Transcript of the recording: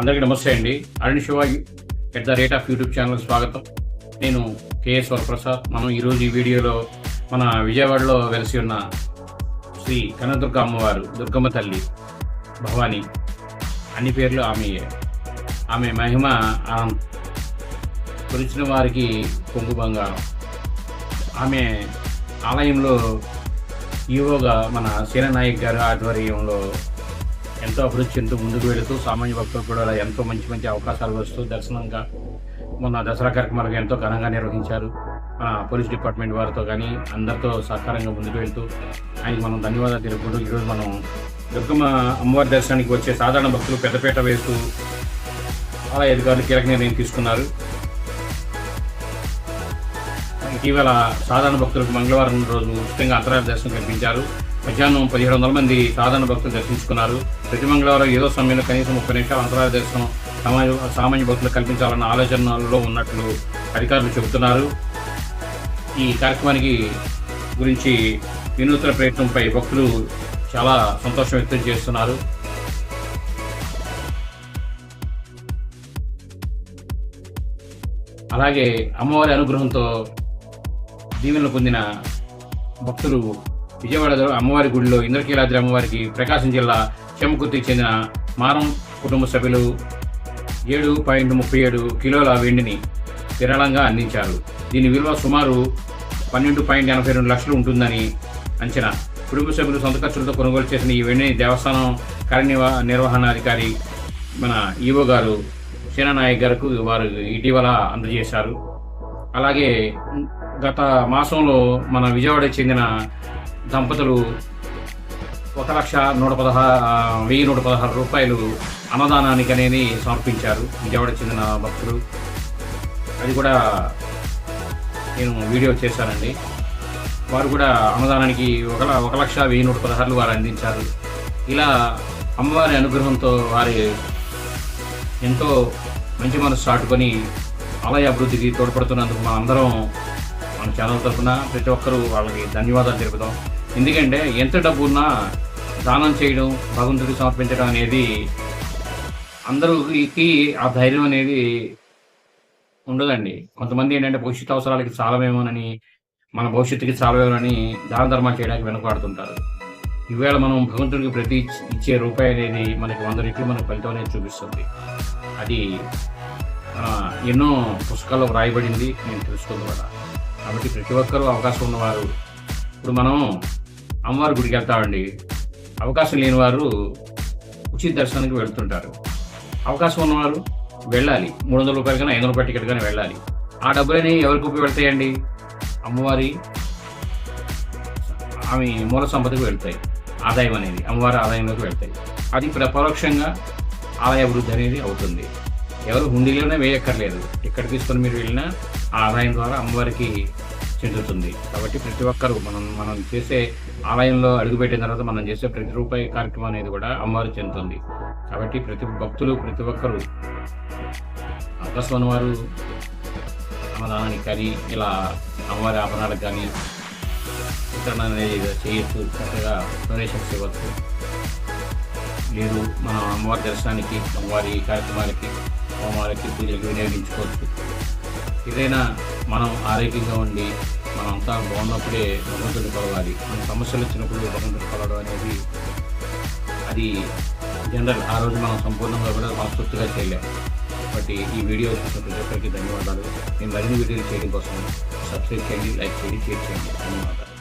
అందరికీ నమస్తే అండి. Arun Shiva at the rate of YouTube channel స్వాగతం. నేను కేఎస్ వరప్రసాద్. మనం ఈరోజు ఈ వీడియోలో మన విజయవాడలో వెలిసి ఉన్న శ్రీ కనదుర్గ అమ్మవారు దుర్గమ్మ తల్లి భవాని. అన్ని పేర్లు ఆమె ఆమె మహిమ ఆ కొలిచిన వారికి కొంగు బంగారం. ఆమె ఆలయంలో ఈవోగా మన సేననాయక్ గారు ఆధ్వర్యంలో ఎంతో అభివృద్ధి చెందుతూ ముందుకు వెళుతూ సామాన్య భక్తులు కూడా ఎంతో మంచి మంచి అవకాశాలు వస్తూ దర్శనంగా మొన్న దసరా కార్యక్రమాలకు ఎంతో ఘనంగా నిర్వహించారు. మన పోలీస్ డిపార్ట్మెంట్ వారితో కానీ అందరితో సహకారంగా ముందుకు వెళ్తూ ఆయనకి మనం ధన్యవాదాలు తెలుపుకుంటూ ఈరోజు మనం దుర్గమ్మ అమ్మవారి దర్శనానికి వచ్చే సాధారణ భక్తులు పెద్దపేట వేస్తూ చాలా అధికారులు కీలక నిర్ణయం తీసుకున్నారు. ఇటీవల సాధారణ భక్తులకు మంగళవారం రోజు ఉచితంగా అంతరాయ దర్శనం కల్పించారు. మధ్యాహ్నం పదిహేడు వందల మంది సాధారణ భక్తులు దర్శించుకున్నారు. ప్రతి మంగళవారం ఏదో సమయంలో కనీసం ముప్పై నిమిషాల అంతరాల దర్శనం సామాన్య సామాన్య భక్తులు కల్పించాలన్న ఆలోచనలో ఉన్నట్లు అధికారులు చెబుతున్నారు. ఈ కార్యక్రమానికి గురించి వినూత్న ప్రయత్నంపై భక్తులు చాలా సంతోషం వ్యక్తం చేస్తున్నారు. అలాగే అమ్మవారి అనుగ్రహంతో దీవెనలు పొందిన భక్తులు విజయవాడ అమ్మవారి గుడిలో ఇంద్రకీలాద్రి అమ్మవారికి ప్రకాశం జిల్లా చెమకుర్తికి చెందిన మారం కుటుంబ సభ్యులు ఏడు పాయింట్ ముప్పై ఏడు కిలోల వెండిని విరాళంగా అందించారు. దీని విలువ సుమారు పన్నెండు పాయింట్ ఎనభై రెండు లక్షలు ఉంటుందని అంచనా. కుటుంబ సభ్యులు సొంత ఖర్చులతో కొనుగోలు చేసిన ఈ వెండిని దేవస్థానం కార్యనిర్వ నిర్వహణాధికారి మన ఈవో గారు సేనానాయక్ గారికి వారు ఇటీవల అందజేశారు. అలాగే గత మాసంలో మన విజయవాడకి చెందిన దంపతులు ఒక లక్ష నూట పదహారు వెయ్యి నూట పదహారు రూపాయలు అన్నదానానికి అనేది సమర్పించారు. విజయవాడ చెందిన భక్తులు. అది కూడా నేను వీడియో చేశానండి. వారు కూడా అన్నదానానికి ఒక ఒక లక్ష వెయ్యి నూట పదహారులు వారు అందించారు. ఇలా అమ్మవారి అనుగ్రహంతో వారి ఎంతో మంచి మనసు చాటుకొని ఆలయ అభివృద్ధికి తోడ్పడుతున్నందుకు మన అందరం మన ఛానల్ తరఫున ప్రతి ఒక్కరూ వాళ్ళకి ధన్యవాదాలు తెలుపుదాం ఎందుకంటే ఎంత డబ్బు ఉన్నా దానం చేయడం భగవంతుడికి సమర్పించడం అనేది అందరికి ఆ ధైర్యం అనేది ఉండదండి. కొంతమంది ఏంటంటే భవిష్యత్ అవసరాలకి చాలమేమోనని మన భవిష్యత్తుకి చాలమేమోనని దాన ధర్మాలు చేయడానికి వెనుకాడుతుంటారు. ఈవేళ మనం భగవంతుడికి ప్రతి ఇచ్చే రూపాయి అనేది మనకి వంద రెట్లు మనకు ఫలితం అనేది చూపిస్తుంది. అది ఎన్నో పుస్తకాల్లో వ్రాయబడింది నేను తెలుసుకుంది కూడా. కాబట్టి ప్రతి ఒక్కరూ అవకాశం ఉన్నవారు. ఇప్పుడు మనం అమ్మవారి గుడికి వెళ్తామండి. అవకాశం లేని వారు ఉచిత దర్శనానికి వెళ్తుంటారు. అవకాశం ఉన్నవారు వెళ్ళాలి. మూడు వందల రూపాయలు కానీ ఐదు వందల టికెట్ కానీ వెళ్ళాలి. ఆ డబ్బులని ఎవరికి ఉపయోగపడతాయండి? అమ్మవారి ఆమె మూల సంపదకు వెళ్తాయి. ఆదాయం అనేది అమ్మవారి ఆదాయంలోకి వెళ్తాయి. అది ప్ర- పరోక్షంగా ఆదాయ అభివృద్ధి అనేది అవుతుంది. ఎవరు హుండీలోనే వేయక్కర్లేదు. ఎక్కడ తీసుకొని మీరు వెళ్ళినా ఆ ఆదాయం ద్వారా అమ్మవారికి చెందుతుంది. కాబట్టి ప్రతి ఒక్కరు మనం మనం చేసే ఆలయంలో అడుగుపెట్టిన తర్వాత మనం చేసే ప్రతి రూపాయి కార్యక్రమం అనేది కూడా అమ్మవారు చెందుతుంది. కాబట్టి ప్రతి భక్తులు ప్రతి ఒక్కరు అవకాశం వారు అన్నదానానికి కానీ ఇలా అమ్మవారి ఆభరణాలకు కానీ వితరణ అనేది చేయొచ్చు. చక్కగా డొనేషన్స్ ఇవ్వచ్చు లేదు మన అమ్మవారి దర్శనానికి అమ్మవారి కార్యక్రమాలకి వారికి పూజలకు వినియోగించుకోవచ్చు. ఏదైనా మనం ఆరోగ్యంగా ఉండి మనం అంతా బాగున్నప్పుడే భగవంతుని కొలవాలి. మన సమస్యలు వచ్చినప్పుడు భగవంతుని కొలవడం అనేది అది జనరల్ ఆ రోజు మనం సంపూర్ణంగా కూడా మనస్ఫూర్తిగా చేయలేము కాబట్టి ఈ వీడియో చూసిన ప్రతి ఒక్కరికి ధన్యవాదాలు. నేను మరిన్ని వీడియోలు చేయడం కోసం సబ్స్క్రైబ్ చేయండి లైక్ చేయండి షేర్ చేయండి. ధన్యవాదాలు.